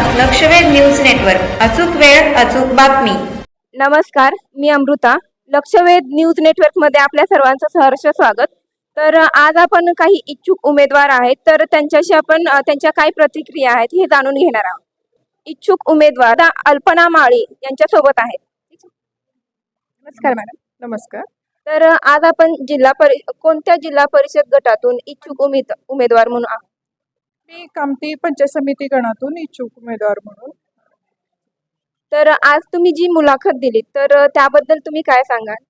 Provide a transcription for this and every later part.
लक्षवेध news network. अचूक वेळ अचूक बातमी. नमस्कार मी अमृता. लक्षवेध न्यूज नेटवर्कमध्ये आपल्या सर्वांचं सहर्ष स्वागत. तर आज आपण काही इच्छुक उमेदवार आहेत तर त्यांच्याशी आपण त्यांच्या काय प्रतिक्रिया आहेत हे जाणून घेणार आहोत. इच्छुक उमेदवार अल्पना माळी यांच्यासोबत आहेत. नमस्कार मॅडम. नमस्कार. तर आज आपण जिल्हा परि कोणत्या जिल्हा परिषद गटातून इच्छुक उमेद उमेदवार म्हणून आहात? मी कामती पंचायत समिती गणातून इच्छुक उमेदवार म्हणून. तर आज तुम्ही जी मुलाखत दिली तर त्याबद्दल तुम्ही काय सांगाल?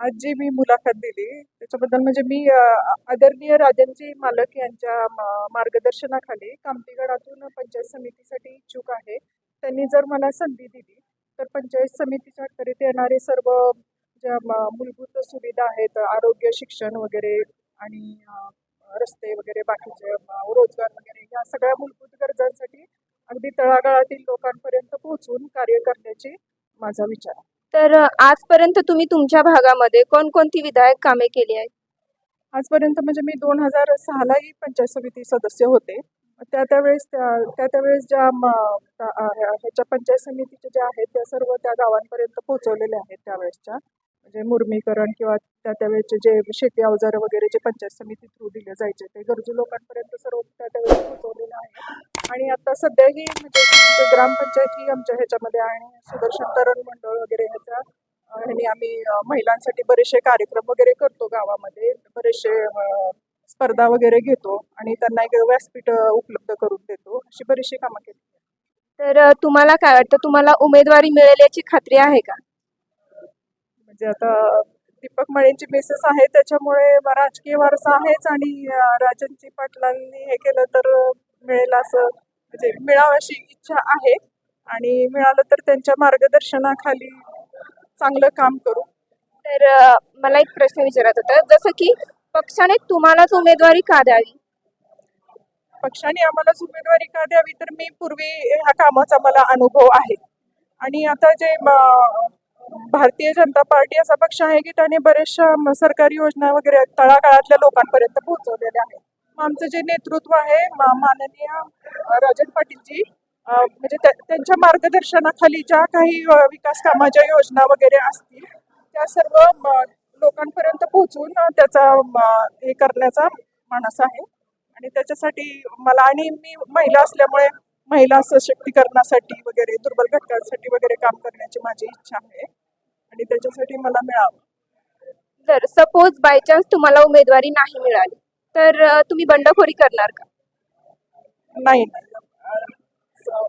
आज जी मी मुलाखत दिली त्याच्याबद्दल म्हणजे मी अ, आदरणीय राजनजी मालक यांच्या म- मार्गदर्शनाखाली कामती गणातून पंचायत समितीसाठी इच्छुक आहे. त्यांनी जर मला संधी दिली तर पंचायत समितीच्या अखत्यारीत येणारे सर्व ज्या म- मूलभूत सुविधा आहेत आरोग्य शिक्षण वगैरे आणि अ, रस्ते वगैरे बाकीचे रोजगार वगैरे या सगळ्या मूलभूत गरजांसाठी अगदी तळागाळातील लोकांपर्यंत पोहोचून कार्य करण्याची माझा विचार आहे. तर आजपर्यंत तुम्ही तुमच्या भागामध्ये कोणकोणती विधायक कामे केली आहेत? आजपर्यंत म्हणजे मी दोन हजार सहालाही पंचायत समिती सदस्य होते. त्या त्यावेळेस त्या त्या त्यावेळेस ज्या ह्याच्या पंचायत समितीचे ज्या आहेत त्या सर्व त्या गावांपर्यंत पोहोचवलेल्या आहेत त्यावेळेसच्या म्हणजे मुर्मीकरण किंवा त्या त्यावेळेचे जे शेती अवजार वगैरे जे पंचायत समिती थ्रू दिले जायचे ते गरजू लोकांपर्यंत सर्व त्या त्यावेळेस पोहोचवलेलं आहे. आणि आता सध्याही म्हणजे म्हणजे ग्रामपंचायत ही आमच्या ह्याच्यामध्ये आणि सुदर्शन तरण मंडळ वगैरे ह्याच्या अ, ह्यानी आम्ही महिलांसाठी बरेचसे कार्यक्रम वगैरे करतो गावामध्ये बरेचसे स्पर्धा वगैरे घेतो आणि त्यांना एक व्यासपीठ उपलब्ध करून देतो अशी बरीचशी कामं केली. तर तुम्हाला काय वाटतं तुम्हाला उमेदवारी मिळेल याची खात्री आहे का? म्हणजे आता दीपक मळेंची मेसेस आहे त्याच्यामुळे राजकीय वारसा आहेच आणि राजनजी पाटलांनी हे केलं तर मिळेल असं म्हणजे मिळावं अशी इच्छा आहे. आणि मिळालं तर त्यांच्या मार्गदर्शनाखाली चांगलं काम करू. तर मला एक प्रश्न विचारत होता. जसं की पक्षाने तुम्हालाच उमेदवारी का द्यावी? पक्षाने आम्हाला उमेदवारी का द्यावी? तर मी पूर्वी ह्या कामाचा मला अनुभव आहे. आणि आता जे भारतीय जनता पार्टी असा पक्ष आहे की त्याने बऱ्याचशा सरकारी योजना वगैरे तळागाळातल्या लोकांपर्यंत पोहोचवलेल्या आहेत. आमचं जे नेतृत्व आहे माननीय राजन पाटीलजी म्हणजे त्यांच्या मार्गदर्शनाखाली ज्या काही विकास कामाच्या योजना वगैरे असतील त्या सर्व लोकांपर्यंत पोहोचून त्याचा हे करण्याचा मानस आहे. आणि त्याच्यासाठी मला आणि मी महिला असल्यामुळे महिला सशक्तीकरणासाठी वगैरे दुर्बल घटकांसाठी वगैरे काम करण्याची माझी इच्छा आहे. आणि त्याच्यासाठी मला मिळावं. जर सपोज बाय चान्स तुम्हाला उमेदवारी नाही मिळाली तर अ, तुम्ही बंडखोरी करणार का? नाही नाही. अं, स-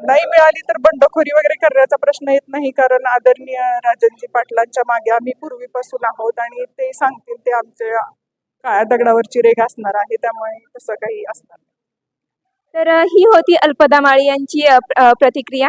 नाही मिळाली तर बंडखोरी वगैरे करण्याचा प्रश्न येत नाही कारण आदरणीय राजनजी पाटलांच्या मागे आम्ही पूर्वीपासून आहोत आणि ते सांगतील ते आमच्या काळ्या दगडावरची रेग असणार आहे त्यामुळे तसं काही असणार नाही. तर अ, ही होती अल्पदा माळी यांची अ, प्र- अ, प्रतिक्रिया.